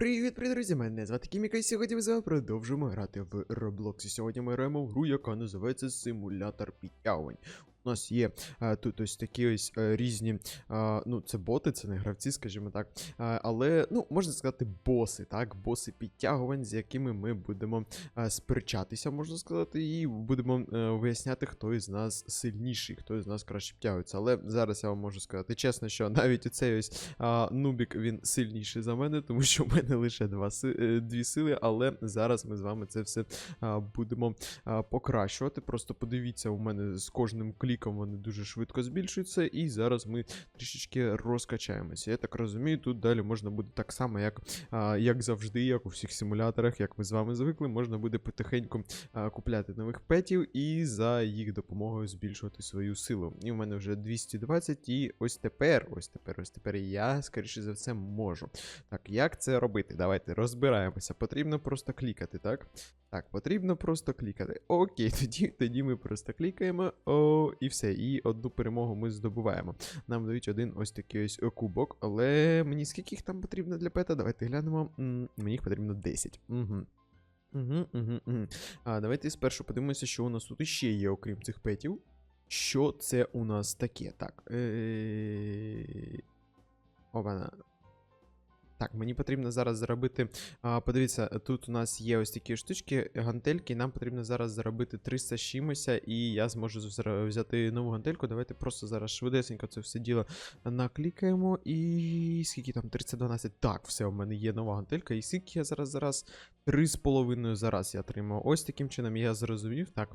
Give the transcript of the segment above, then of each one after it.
Привіт, привіт, друзі! Мене звати Кіміка, і сьогодні ми з вами продовжуємо грати в Roblox. Сьогодні ми граємо в гру, яка називається Симулятор підтягувань. У нас є е, тут ось такі ось е, різні, е, ну, це боти, це не гравці, скажімо так. Е, але, ну, можна сказати, боси, так, боси підтягувань, з якими ми будемо е, сперечатися, можна сказати, і будемо е, виясняти, хто із нас сильніший, хто із нас краще підтягується. Але зараз я вам можу сказати чесно, що навіть оцей ось а, Нубік він сильніший за мене, тому що в мене лише два дві сили, але зараз ми з вами це все а, будемо а, покращувати. Просто подивіться, у мене з кожним кліком вони дуже швидко збільшуються, і зараз ми трішечки розкачаємося. Я так розумію, тут далі можна буде так само, як, а, як завжди, як у всіх симуляторах, як ми з вами звикли, можна буде потихеньку а, купляти нових петів і за їх допомогою збільшувати свою силу. І в мене вже 220, і ось тепер, ось тепер, ось тепер я, скоріше за все, можу. Так, як це робити? Давайте розбираємося. Потрібно просто клікати, так? Так, потрібно просто клікати. Окей, тоді, тоді ми просто клікаємо. О, і все. І одну перемогу ми здобуваємо. Нам дають один ось такий ось е, кубок. Але мені скільки їх там потрібно для пета? Давайте глянемо. Мені їх потрібно 10. Угу. Угу, угу, угу. А, давайте спершу подивимося, що у нас тут іще є, окрім цих петів. Що це у нас таке? Так. Е... Опана. Так, мені потрібно зараз заробити. А, подивіться, тут у нас є ось такі штучки, гантельки, і нам потрібно зараз заробити 300 чимось, і я зможу взяти нову гантельку. Давайте просто зараз швидесенько це все діло наклікаємо. І скільки там? 312. Так, все, у мене є нова гантелька. І скільки я зараз зараз? 3,5 зараз я отримав. Ось таким чином я зрозумів. Так,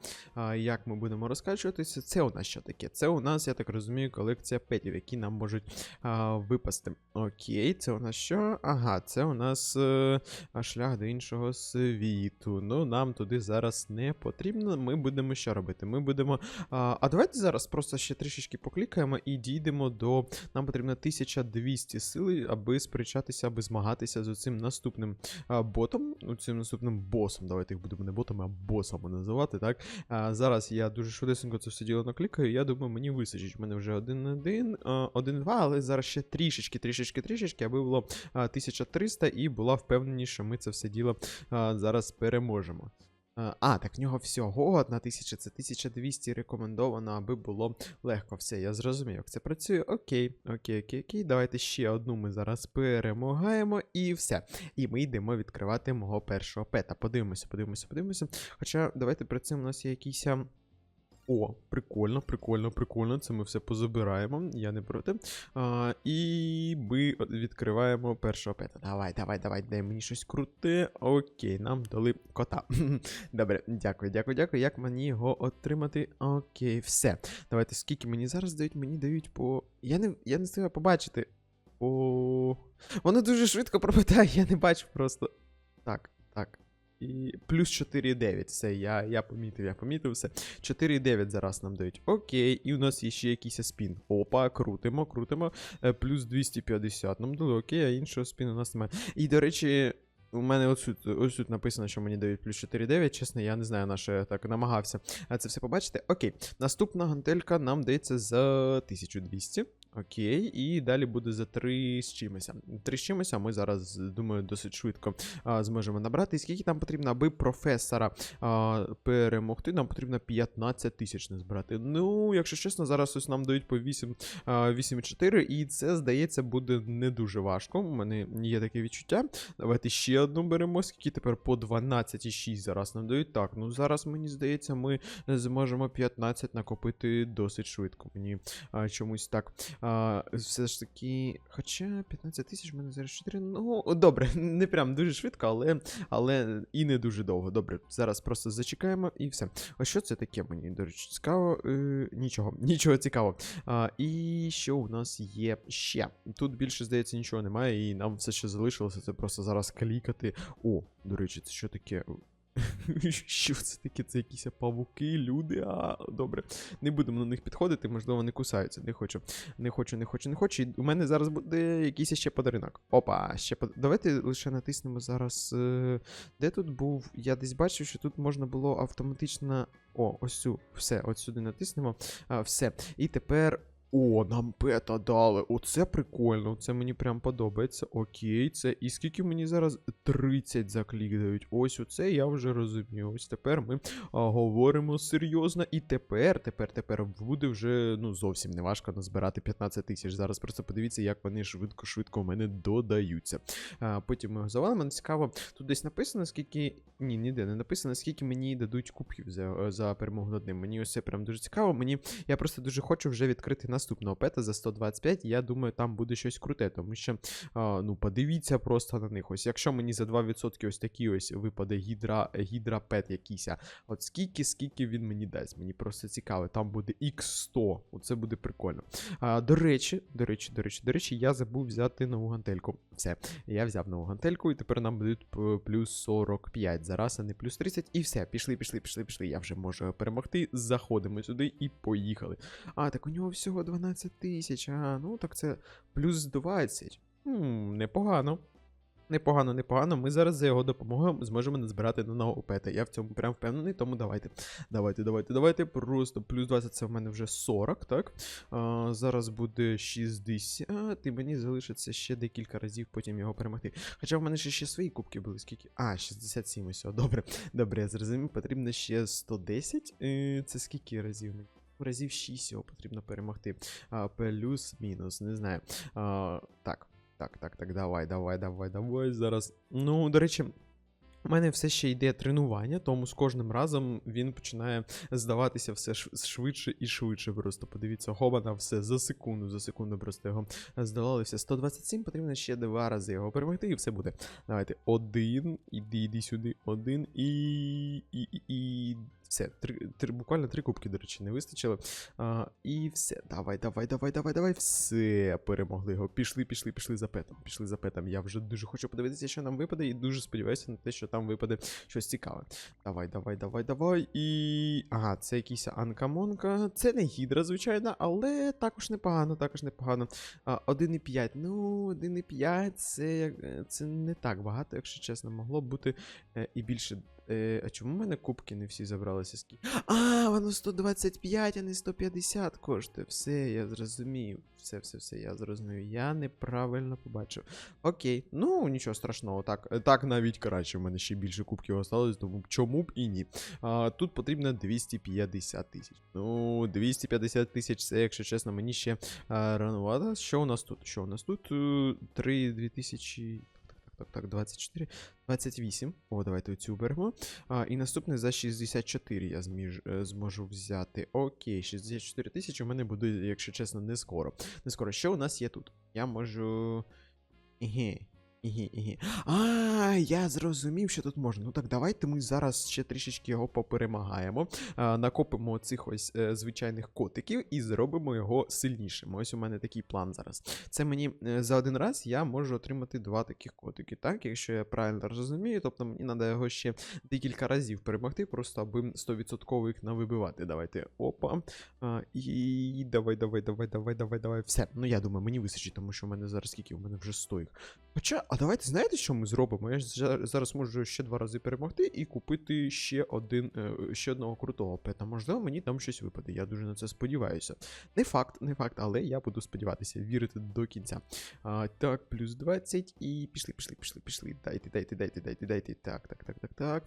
як ми будемо розкачуватися. Це у нас що таке? Це у нас, я так розумію, колекція петів, які нам можуть а, випасти. Окей, це у нас що? Ага, це у нас е, а, шлях до іншого світу. Ну, нам туди зараз не потрібно. Ми будемо що робити? Ми будемо. А, а давайте зараз просто ще трішечки поклікаємо і дійдемо до. Нам потрібно 1200 сили, аби сперечатися, аби змагатися з цим наступним а, ботом. Цим наступним босом. Давайте їх будемо не ботами, а босами називати, так? А, зараз я дуже швидесенько це все діло наклікаю. Я думаю, мені вистачить. У мене вже 1-1, 1-2, але зараз ще трішечки, трішечки, трішечки, аби було 1300 і була впевненість, що ми це все діло а, зараз переможемо. А, А, так в нього всього 1000, це 1200 рекомендовано, аби було легко. Все, я зрозумів, як це працює. Окей, окей, окей, окей. Давайте ще одну ми зараз перемагаємо і все. І ми йдемо відкривати мого першого пета. Подивимося, подивимося, подивимося. Хоча давайте при цим у нас є якийсь. О, прикольно, прикольно, прикольно. Це ми все позабираємо, я не проти. А, і ми відкриваємо першого пета. Давай, давай, давай, дай мені щось круте. Окей, нам дали кота. Добре, дякую, дякую, дякую. Як мені його отримати? Окей, все. Давайте, скільки мені зараз дають? Мені дають по. Я не, я не встигаю побачити. По. Воно дуже швидко пропадає, я не бачу просто. Так. І плюс 4,9. Все, я, я помітив, я помітив все. 4,9 зараз нам дають. Окей, і у нас є ще якийсь спін. Опа, крутимо, крутимо. Е, плюс 250. Нам дали окей, а іншого спіну у нас немає. І, до речі. У мене ось тут, ось тут написано, що мені дають плюс 4,9. Чесно, я не знаю, на що я так намагався е, це все побачити. Окей, наступна гантелька нам дається за 1200. Окей, і далі буде за 3 з чимося. 3 з чимося ми зараз, думаю, досить швидко а, зможемо набрати. І скільки нам потрібно, аби професора а, перемогти, нам потрібно 15 тисяч не збирати. Ну, якщо чесно, зараз ось нам дають по 8, а, 8,4, і це, здається, буде не дуже важко. У мене є таке відчуття. Давайте ще одну беремо, скільки тепер по 12,6 зараз нам дають. Так, ну зараз мені здається, ми зможемо 15 накопити досить швидко. Мені а, чомусь так. А, все ж таки. Хоча 15 тисяч в мене зараз 4. Ну, добре, не прям дуже швидко, але, але і не дуже довго. Добре, зараз просто зачекаємо і все. А що це таке мені, до речі, цікаво? Е, нічого, нічого цікавого. А, і що у нас є ще? Тут більше, здається, нічого немає, і нам все, що залишилося, це просто зараз клікати. О, до речі, це що таке? Що це таке? Це якісь павуки, люди. А, добре. Не будемо на них підходити, можливо, вони кусаються. Не хочу. Не хочу, не хочу, не хочу. І у мене зараз буде якийсь ще подарунок. Опа, ще под... Давайте лише натиснемо зараз. е, Де тут був? Я десь бачив, що тут можна було автоматично. О, ось цю. Все, от сюди натиснемо. А, все. І тепер О, нам пета дали. Оце прикольно. Це мені прям подобається. Окей, це. І скільки мені зараз 30 заклік дають. Ось оце я вже розумію. Ось тепер ми а, говоримо серйозно. І тепер, тепер, тепер буде вже ну зовсім не важко назбирати 15 тисяч. Зараз просто подивіться, як вони швидко-швидко у мене додаються. А, потім ми його завалимо. Мене цікаво, тут десь написано, скільки. Ні, ніде не написано, скільки мені дадуть кубків за, за перемогу над ним. Мені ось це прям дуже цікаво. Мені я просто дуже хочу вже відкрити наступного пета за 125. і Я думаю, там буде щось круте, тому що ну подивіться просто на них. Ось якщо мені за 2% ось такі ось випаде гідра, гідра пет якийсь. От скільки, скільки він мені дасть. Мені просто цікаво. Там буде X100. Оце буде прикольно. До речі, до речі, до речі, до речі, я забув взяти нову гантельку. Все, я взяв нову гантельку, і тепер нам будуть плюс 45 зараз, а не плюс 30. І все, пішли, пішли, пішли, пішли. Я вже можу перемогти. Заходимо сюди і поїхали. А, так у нього всього 12 тисяч. А, ну так це плюс 20. Хм, непогано. Непогано, непогано. Ми зараз за його допомогою зможемо назбирати на нового пета. Я в цьому прям впевнений, тому давайте. Давайте, давайте, давайте. Просто плюс 20 це в мене вже 40, так? А, зараз буде 60, і мені залишиться ще декілька разів потім його перемогти. Хоча в мене ще, ще свої кубки були, скільки. А, 67 ось. Добре. Добре, я зрозумів. Потрібно ще 110. Е, Це скільки разів? мені? Разів 6 його потрібно перемогти. Плюс-мінус, не знаю. Так. Так, так, так, давай, давай, давай, давай. Зараз. Ну, до речі. У мене все ще йде тренування, тому з кожним разом він починає здаватися все швидше і швидше. Просто подивіться, хобана все за секунду, за секунду просто його здолали. Все 127, потрібно ще два рази його перемогти, і все буде. Давайте один, іди, іди сюди, один і. і, і, і... Все, три, три, буквально три кубки, до речі, не вистачило. А, і все. Давай, давай, давай, давай, давай. Все, перемогли його. Пішли, пішли, пішли за петом. Пішли за петом. Я вже дуже хочу подивитися, що нам випаде, і дуже сподіваюся на те, що там випаде щось цікаве. Давай, давай, давай, давай. І. Ага, це якийсь анкамонка. Це не гідра, звичайно, але також непогано, також непогано. А, 1,5. Ну, 1,5 це, як- це не так багато, якщо чесно, могло бути е, і більше. Е, а чому в мене кубки не всі забралися? Скільки? А, воно 125, а не 150 коштує. Все, я зрозумів. Все, все, все, я зрозумів. Я неправильно побачив. Окей, ну нічого страшного. Так, е, так навіть краще. У мене ще більше кубків осталось, тому чому б і ні. А, тут потрібно 250 тисяч. Ну, 250 тисяч, це, якщо чесно, мені ще а, ранувато. Що у нас тут? Що у нас тут? Е, 3 2000. Так, так, так, так, 24, 28. О, давайте оцю беремо. А, і наступний за 64 я зміж, е, зможу взяти. Окей, 64 тисячі у мене буде, якщо чесно, не скоро. Не скоро. Що у нас є тут? Я можу. Еге. Ігі. А, я зрозумів, що тут можна. Ну так, давайте ми зараз ще трішечки його поперемагаємо. Накопимо цих ось е, звичайних котиків і зробимо його сильнішим. Ось у мене такий план зараз. Це мені е, за один раз я можу отримати два таких котики, так? Якщо я правильно розумію, тобто мені треба його ще декілька разів перемогти, просто аби 100% їх навибивати. Давайте. Опа. І давай, давай, давай, давай, давай, давай. Все. Ну я думаю, мені вистачить, тому що у мене зараз скільки? У мене вже 100 їх. Хоча, а давайте знаєте, що ми зробимо? Я ж зараз можу ще два рази перемогти і купити ще один, е, ще одного крутого пета. Можливо, мені там щось випаде. Я дуже на це сподіваюся. Не факт, не факт, але я буду сподіватися, вірити до кінця. А, так, плюс 20 і пішли, пішли, пішли, пішли. Дайте, дайте, дайте, дайте, дайте. Так, так, так, так, так.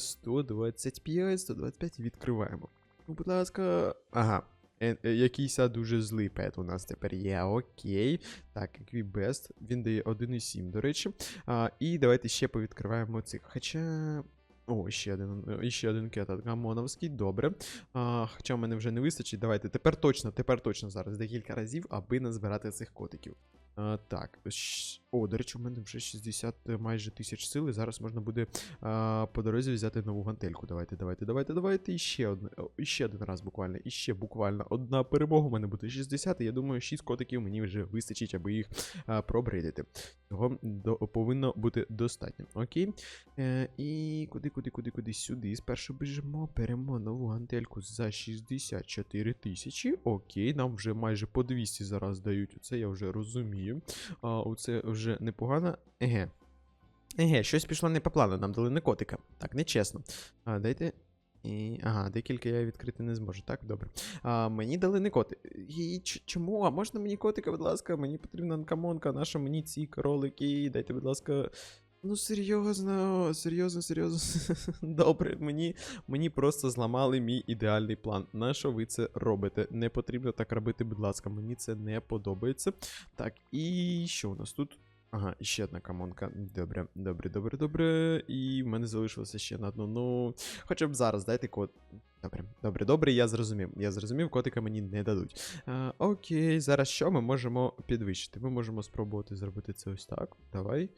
125, 125 відкриваємо. Ну, будь ласка. Ага. Е, е, якийсь дуже злий пет у нас тепер є. Окей. Так, Equibest. Він дає 1,7, до речі. А, і давайте ще повідкриваємо цих. Хоча. О, ще один, ще один кетат гамоновський, добре. А, хоча в мене вже не вистачить. Давайте тепер точно, тепер точно зараз декілька разів, аби назбирати цих котиків. А, так, о, до речі, у мене вже 60 майже тисяч сили. Зараз можна буде а, по дорозі взяти нову гантельку. Давайте, давайте, давайте, давайте. І ще одне, ще один раз буквально. І ще буквально одна перемога. У мене буде 60. І я думаю, 6 котиків мені вже вистачить, аби їх а, пробридити. Цього до, повинно бути достатньо. Окей. Е, і куди, куди, куди, куди сюди. Спершу біжимо, беремо нову гантельку за 64 тисячі. Окей, нам вже майже по 200 зараз дають. Це я вже розумію. А, оце вже непогано. Еге. Еге, щось пішло не по плану, нам дали не котика. Так, нечесно. А, дайте. І, ага, декілька я відкрити не зможу, так? Добре. А, мені дали не коти. І чому? А можна мені котика, будь ласка? Мені потрібна анкамонка, наша мені ці кролики. Дайте, будь ласка. Ну, серйозно, серйозно, серйозно. Добре, мені, мені просто зламали мій ідеальний план. На що ви це робите? Не потрібно так робити, будь ласка, мені це не подобається. Так, і що у нас тут? Ага, ще одна камонка. Добре, добре, добре, добре. І в мене залишилося ще на одну. Ну, хоча б зараз дайте код. Добре, добре, добре, я зрозумів. Я зрозумів, котика мені не дадуть. А, окей, зараз що ми можемо підвищити? Ми можемо спробувати зробити це ось так. Давай.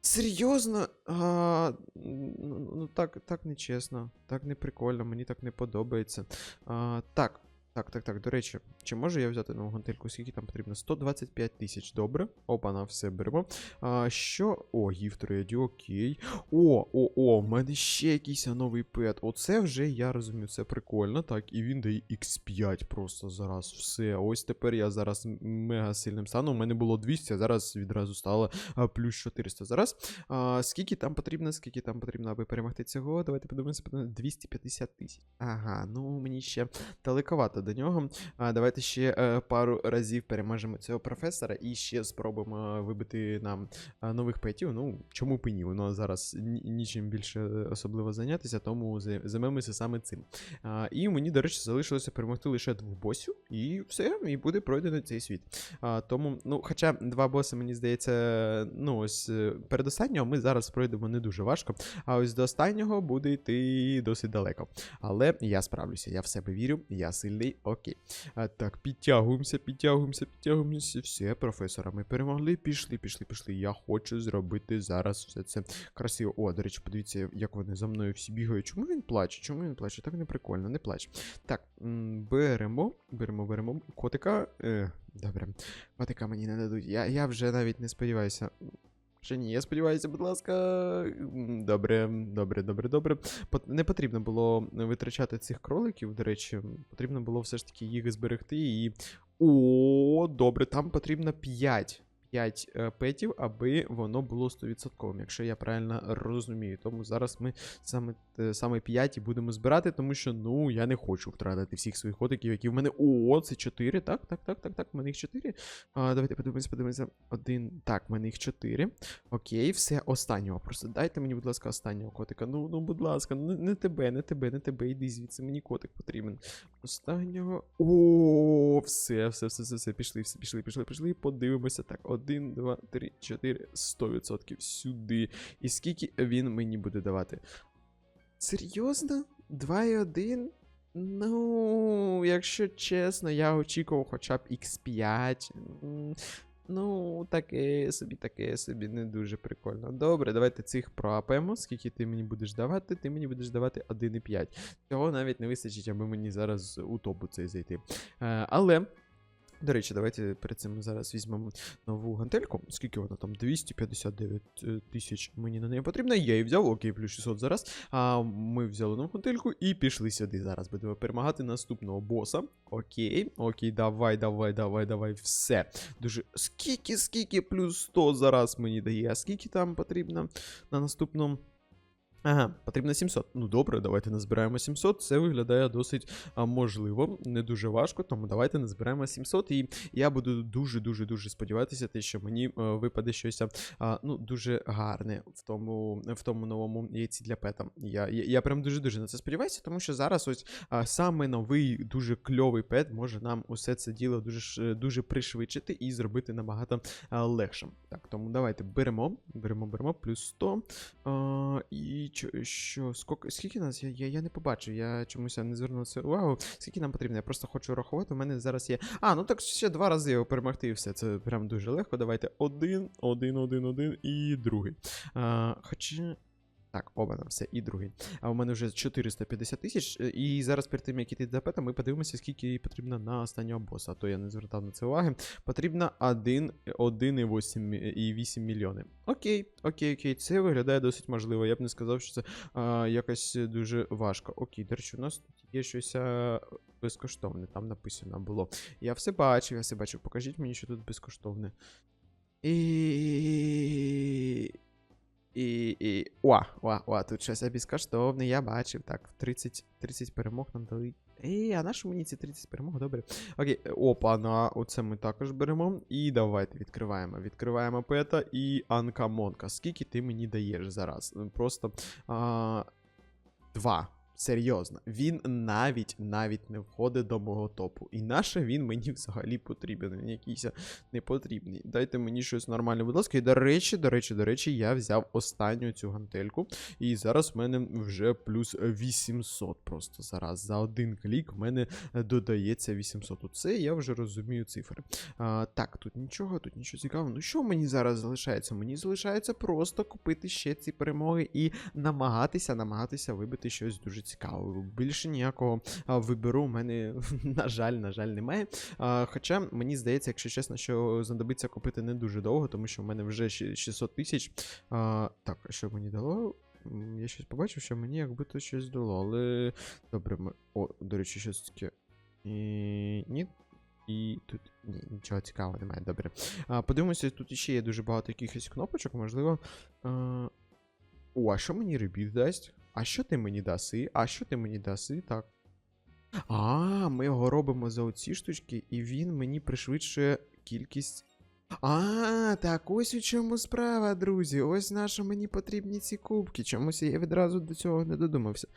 Серйозно? А, ну, ну так, так не чесно, так не прикольно, мені так не подобається. А, так, так, так, так. До речі, чи можу я взяти нову гантельку? Скільки там потрібно? 125 тисяч. Добре. Опа, на все беремо. А, що? О, гіф трейді, окей. О, о, о, в мене ще якийсь новий пет. Оце вже я розумію, це прикольно. Так, і він дає X5 просто зараз. Все. Ось тепер я зараз мега сильним стану. У мене було 200, а зараз відразу стало а, плюс 400. Зараз. А, скільки там потрібно, скільки там потрібно, аби перемогти цього? Давайте подивимося. 250 тисяч. Ага, ну мені ще далековато до нього. А, давайте ще е, пару разів переможемо цього професора і ще спробуємо вибити нам нових петів. Ну, чому б і ні? Воно зараз нічим більше особливо зайнятися, тому займемося саме цим. А, і мені, до речі, залишилося перемогти лише двох босів, і все, і буде пройдено цей світ. А, тому, ну, хоча два боси, мені здається, ну ось е, перед останнього ми зараз пройдемо не дуже важко, а ось до останнього буде йти досить далеко. Але я справлюся, я в себе вірю, я сильний, окей. А, так, підтягуємося, підтягуємося, підтягуємося. Все, професора, ми перемогли, пішли, пішли, пішли. Я хочу зробити зараз все це красиво. О, до речі, подивіться, як вони за мною всі бігають. Чому він плаче? Чому він плаче? Так не прикольно, не плач. Так, беремо, беремо, беремо. Котика. Е, добре. Котика мені не дадуть. Я, я вже навіть не сподіваюся. Ще ні, я сподіваюся, будь ласка. Добре, добре, добре, добре. Не потрібно було витрачати цих кроликів, до речі, потрібно було все ж таки їх зберегти і. О, добре, там потрібно 5. 5 е, петів, аби воно було 100%, якщо я правильно розумію. Тому зараз ми саме, е, саме 5 і будемо збирати, тому що ну я не хочу втратити всіх своїх котиків, які в мене. О, це 4. Так, так, так, так, так. В мене їх 4. А, давайте подивимося, подивимося. Один. Так, в мене їх 4. Окей, все, останнього. Просто дайте мені, будь ласка, останнього котика. Ну, ну, будь ласка, не, не тебе, не тебе, не тебе. Іди звідси, мені котик потрібен. Останнього. О, все, все, все, все, все. Пішли, все, пішли, пішли, пішли. Подивимося. Так, один, два, три, чотири, сто відсотків сюди. І скільки він мені буде давати? Серйозно? 2,1? Ну, якщо чесно, я очікував хоча б X5. Ну, таке собі, таке собі, не дуже прикольно. Добре, давайте цих проапаємо. Скільки ти мені будеш давати? Ти мені будеш давати 1,5. Цього навіть не вистачить, аби мені зараз у топу цей зайти. Е, але. До речі, давайте перед цим зараз візьмемо нову гантельку. Скільки вона там? 259 е, тисяч мені на неї потрібно. Я її взяв, окей, плюс 600 зараз. А ми взяли нову гантельку і пішли сюди. Зараз будемо перемагати наступного боса. Окей, окей, давай, давай, давай, давай. Все. Дуже. Скільки, скільки плюс 100 зараз мені дає? А скільки там потрібно на наступному. Ага, потрібно 700. Ну добре, давайте назбираємо 700. Це виглядає досить можливо, не дуже важко, тому давайте назбираємо 700. І я буду дуже-дуже дуже сподіватися, те, що мені е, випаде щось ну, дуже гарне в тому, в тому новому яйці для пета. Я, я, я прям дуже-дуже на це сподіваюся, тому що зараз ось саме новий, дуже кльовий пет може нам усе це діло дуже дуже пришвидшити і зробити набагато легшим. Так, тому давайте беремо, беремо, беремо, плюс 100. А, і чо- що, скільки, скільки нас? Я, я, я не побачив, я чомусь не звернув це увагу. Скільки нам потрібно? Я просто хочу рахувати. У мене зараз є. А, ну так ще два рази його перемогти і все. Це прям дуже легко. Давайте один, один, один, один і другий. А, хоча. Так, оба нам все, і другий. А у мене вже 450 тисяч. е, І зараз перед тим, як іти до пета, ми подивимося, скільки потрібно на останнього боса. А то я не звертав на це уваги. Потрібно 1,8 мільйони. Окей, окей, окей. Це виглядає досить можливо. Я б не сказав, що це а, якось дуже важко. Окей, до речі, у нас тут є щось а, безкоштовне, там написано було. Я все бачив, я все бачив. Покажіть мені, що тут безкоштовне. І. І, і... Уа, уа, уа, тут щось безкоштовне, я бачив. Так, 30, 30 перемог нам дали. Ей, а на що мені ці 30 перемог? Добре. Окей, опа, на оце ми також беремо. І давайте відкриваємо. Відкриваємо пета і Анкамонка. Скільки ти мені даєш зараз? Просто а, два. Серйозно, він навіть навіть не входить до мого топу. І наше він мені взагалі потрібен. Він якийсь не потрібний. Дайте мені щось нормальне, будь ласка. І до речі, до речі, до речі, я взяв останню цю гантельку. І зараз в мене вже плюс 800 просто зараз. За один клік в мене додається 800. Оце я вже розумію цифри. А, так, тут нічого, тут нічого цікавого. Ну що мені зараз залишається? Мені залишається просто купити ще ці перемоги і намагатися, намагатися вибити щось дуже цікаве. Більше ніякого вибору у мене, на жаль, на жаль, немає. Хоча мені здається, якщо чесно, що знадобиться купити не дуже довго, тому що в мене вже 600 тисяч. Так, що мені дало? Я щось побачив, що мені якби то щось дало, але. Добре, ми. О, до речі, щось таке. І... Ні. І тут ні, нічого цікавого немає, добре. А, подивимося, тут ще є дуже багато якихось кнопочок, можливо. А... О, а що мені ребіт дасть? А що ти мені даси? А що ти мені даси? Так. А, ми його робимо за оці штучки, і він мені пришвидшує кількість. А, так ось у чому справа, друзі. Ось наші мені потрібні ці кубки. Чомусь я відразу до цього не додумався.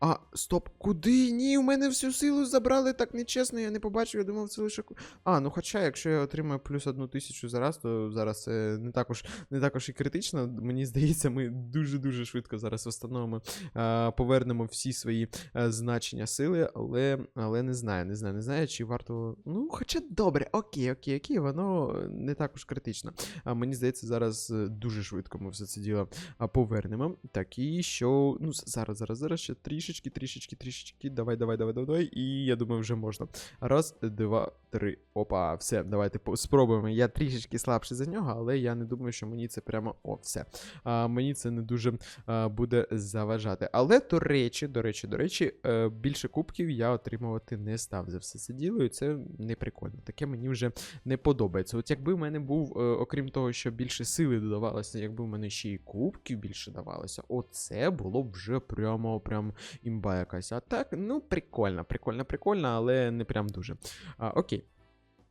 А, стоп, куди? Ні, у мене всю силу забрали так нечесно, я не побачив, я думав, це лише. А, ну хоча, якщо я отримаю плюс одну тисячу зараз, то зараз це не також, не також і критично. Мені здається, ми дуже-дуже швидко зараз встановимо, е, повернемо всі свої е, значення сили, але, але не знаю, не знаю, не знаю, чи варто. Ну, хоча добре, окей, окей, окей, воно не також критично. А мені здається, зараз е, дуже швидко ми все це діло повернемо. Так, і що. Ну, зараз, зараз, зараз ще трішечки, трішечки, трішечки. Давай, давай, давай, давай. І я думаю, вже можна. Раз, два, три. Опа, все, давайте спробуємо. Я трішечки слабший за нього, але я не думаю, що мені це прямо. О, все. А, мені це не дуже а, буде заважати. Але до речі, до речі, до речі, е, більше кубків я отримувати не став за все це діло, і це не прикольно. Таке мені вже не подобається. От якби в мене був, е, окрім того, що більше сили додавалося, якби в мене ще і кубків більше давалося, оце було б вже прямо прям імба якась. А так, ну прикольно, прикольно, прикольно, але не прям дуже. А, окей.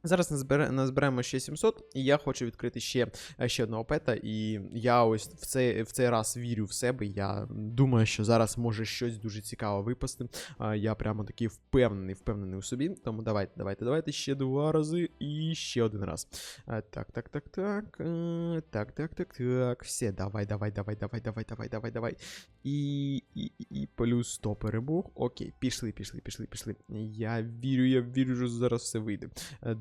Зараз назбере, назберемо ще 700, і я хочу відкрити ще, е, ще одного пета. І я ось в цей, в цей раз вірю в себе. Я думаю, що зараз може щось дуже цікаве випасти. Я прямо такий впевнений, впевнений у собі. Тому давайте, давайте, давайте ще два рази і ще один раз. А, Так, так, так, так. е, Так, так, так, так. Все, давай, давай, давай, давай, давай, давай, давай, давай. І, і, і плюс 100 перемог. Окей, пішли, пішли, пішли, пішли. Я вірю, я вірю, що зараз все вийде.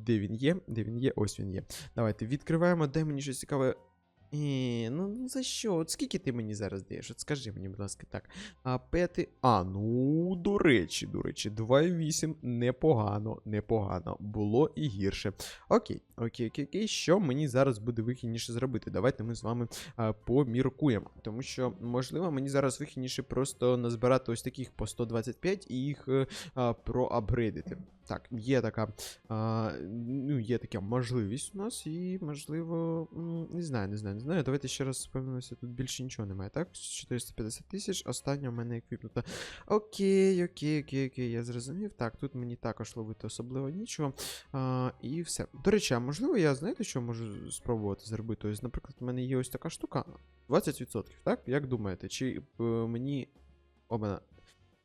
Де він є? Де він є? Ось він є. Давайте відкриваємо, дай мені щось цікаве. Е, ну, ну за що? От скільки ти мені зараз даєш? От скажи мені, будь ласка, так. А пети. А, ну, до речі, до речі, 2,8 непогано, непогано. Було і гірше. Окей, окей, окей, окей. Що мені зараз буде вигідніше зробити? Давайте ми з вами а, поміркуємо. Тому що, можливо, мені зараз вигідніше просто назбирати ось таких по 125 і їх е, а, проапгрейдити. Так, є така, а, ну, є така можливість у нас, і, можливо, не знаю, не знаю, не знаю. Давайте ще раз впевнимося, тут більше нічого немає, так? 450 тисяч, остання в мене еквіпнута. Окей, окей, окей, окей, я зрозумів. Так, тут мені також ловити особливо нічого. А, і все. До речі, а можливо, я знаєте, що можу спробувати зробити? Ось, наприклад, у мене є ось така штука. 20%, так? Як думаєте? Чи е, мені. Обана.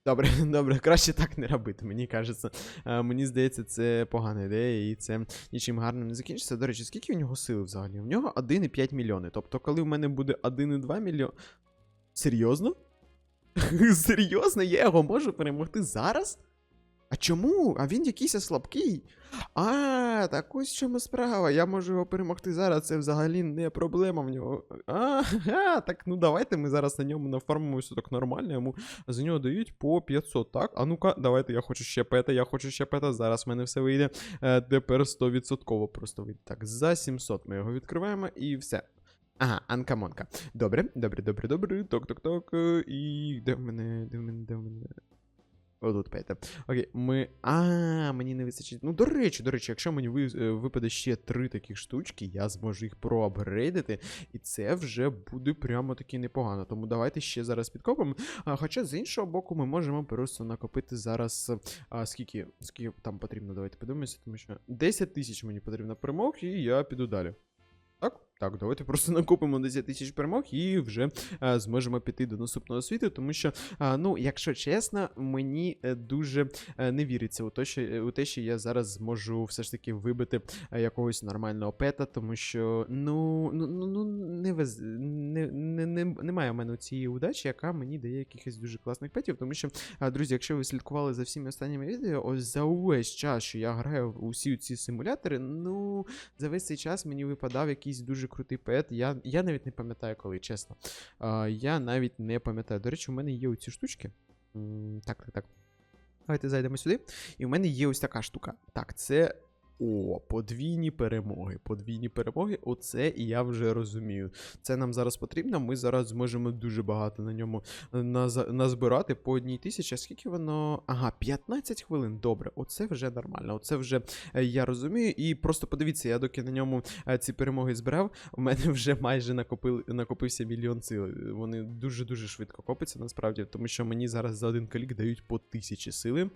Добре, добре, краще так не робити, мені кажеться. Е, мені здається, це погана ідея, і це нічим гарним не закінчиться. До речі, скільки у нього сили взагалі? У нього 1,5 мільйони. Тобто, коли в мене буде 1,2 мільйони. Серйозно? Серйозно, я його можу перемогти зараз? А чому? А він якийсь слабкий. А, так ось в чому справа. Я можу його перемогти зараз. Це взагалі не проблема в нього. Ага, так ну давайте ми зараз на ньому нафармимося так нормально. Йому за нього дають по 500, так? А ну-ка, давайте, я хочу ще пета, я хочу ще пета. Зараз в мене все вийде. Е, тепер 100% просто вийде. Так, за 700 ми його відкриваємо і все. Ага, анкамонка. Добре, добре, добре, добре. Ток-ток-ток. е, І де в мене, де в мене, де в мене. Отут пейте. Окей, ми. А, мені не вистачить. Ну, до речі, до речі, якщо мені е, випаде ще три таких штучки, я зможу їх проапгрейдити, і це вже буде прямо таки непогано. Тому давайте ще зараз підкопимо. А, хоча з іншого боку, ми можемо просто накопити зараз. А, скільки, скільки там потрібно, давайте подивимося, тому що 10 тисяч мені потрібно перемог, і я піду далі. Так, так, давайте просто накопимо 10 тисяч перемог і вже а, зможемо піти до наступного світу, тому що, а, ну, якщо чесно, мені е, дуже е, не віриться у те, що, е, у те, що я зараз зможу все ж таки вибити е, якогось нормального пета, тому що, ну, ну, ну, ну не, вез... не, не, не, немає в мене цієї удачі, яка мені дає якихось дуже класних петів, тому що, а, друзі, якщо ви слідкували за всіми останніми відео, ось за увесь час, що я граю в усі ці симулятори, ну, за весь цей час мені випадав якийсь дуже крутий поет. Я, я навіть не пам'ятаю, коли, чесно. А, я навіть не пам'ятаю. До речі, у мене є оці штучки. Так, так, так. Давайте зайдемо сюди. І в мене є ось така штука. Так, це. О, подвійні перемоги. Подвійні перемоги, оце і я вже розумію. Це нам зараз потрібно. Ми зараз зможемо дуже багато на ньому е, назбирати по одній тисячі. А Скільки воно. Ага, 15 хвилин. Добре, оце вже нормально. Оце вже е, я розумію. І просто подивіться, я доки на ньому е, ці перемоги збирав, у мене вже майже накопили, накопився мільйон сили. Вони дуже-дуже швидко копиться, насправді, тому що мені зараз за один клік дають по тисячі сили.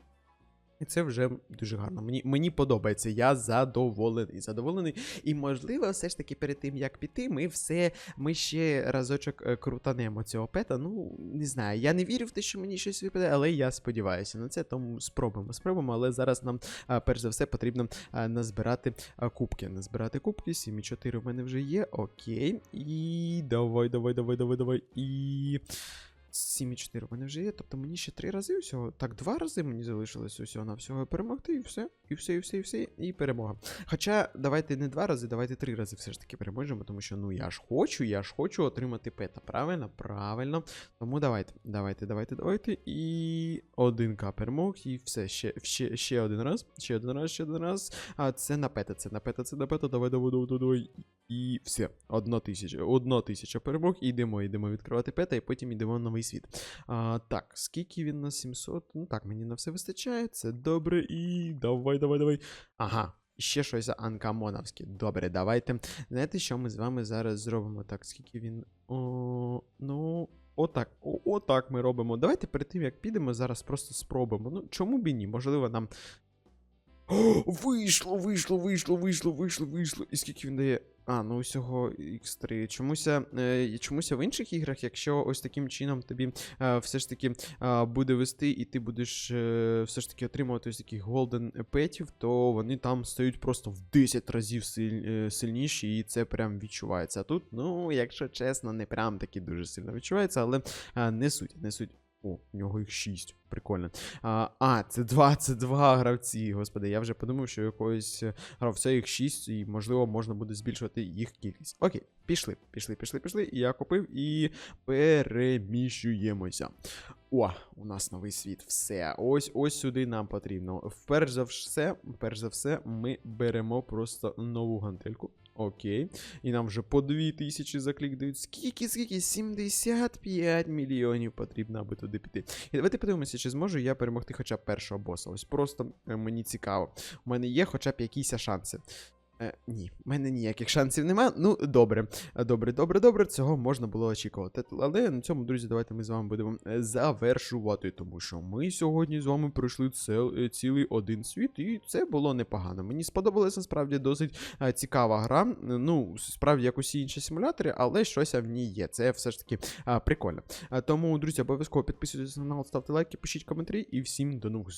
І це вже дуже гарно. Мені, мені подобається. Я задоволений. Задоволений. І можливо, все ж таки перед тим як піти, ми все ми ще разочок е, крутанемо цього пета. Ну, не знаю. Я не вірю в те, що мені щось випаде, але я сподіваюся на це, тому спробуємо. Спробуємо, але зараз нам, перш за все, потрібно назбирати кубки. Назбирати кубки. 7,4 в мене вже є. Окей. І давай, давай, давай, давай, давай. І. 7,4 в мене вже є, тобто мені ще 3 рази усього. Так, 2 рази мені залишилось усього на всього перемогти, і все. І все, і все, і все, і перемога. Хоча давайте не 2 рази, давайте 3 рази все ж таки переможемо, тому що ну я ж хочу, я ж хочу отримати пета. Правильно? Правильно. Тому давайте, давайте, давайте, давайте. І 1к перемог, і все. Ще, ще, ще один раз, ще один раз, ще один раз. А це на пета, це на пета, це на пета. Давай, давай, давай, давай. І все, одна тисяча, одна тисяча перемог, і йдемо, відкривати пета, і потім йдемо в новий світ. А, так, скільки він на 700? Ну так, мені на все вистачає, це добре, і давай, давай, давай. Ага. Ще щось анкамоновське. Добре, давайте. Знаєте, що ми з вами зараз зробимо? Так, скільки він. О, ну. Отак, отак ми робимо. Давайте перед тим, як підемо, зараз просто спробуємо. Ну, чому б і ні? Можливо, нам. О, вийшло, вийшло, вийшло, вийшло, вийшло, вийшло. І скільки він дає? А, ну усього X3. Чомуся, е, чомуся в інших іграх, якщо ось таким чином тобі е, все ж таки е, буде вести, і ти будеш е, все ж таки отримувати ось таких голден петів, то вони там стають просто в 10 разів силь, е, сильніші, і це прям відчувається. А тут, ну, якщо чесно, не прям таки дуже сильно відчувається, але е, не суть, не суть. О, в нього їх 6. Прикольно. А, а, це 22 гравці. Господи, я вже подумав, що якогось е, гравця їх 6, і, можливо, можна буде збільшувати їх кількість. Окей, пішли, пішли, пішли, пішли. Я купив і переміщуємося. О, у нас новий світ. Все. Ось ось сюди нам потрібно. Вперш за все, перш за все, ми беремо просто нову гантельку. Окей. І нам вже по 2000 за клік дають. Скільки, скільки? 75 мільйонів потрібно, аби туди піти. І давайте подивимося, чи зможу я перемогти хоча б першого боса. Ось просто е, мені цікаво. У мене є хоча б якісь шанси. Е, ні, в мене ніяких шансів нема. Ну, добре. Е, Добре, добре, добре. Цього можна було очікувати. Але на цьому, друзі, давайте ми з вами будемо е, завершувати, тому що ми сьогодні з вами пройшли цел, е, цілий один світ, і це було непогано. Мені сподобалася насправді досить цікава гра. Ну, справді, як усі інші симулятори, але щось в ній є. Це все ж таки прикольно. Тому, друзі, обов'язково підписуйтесь на канал, ставте лайки, пишіть коментарі, і всім до нових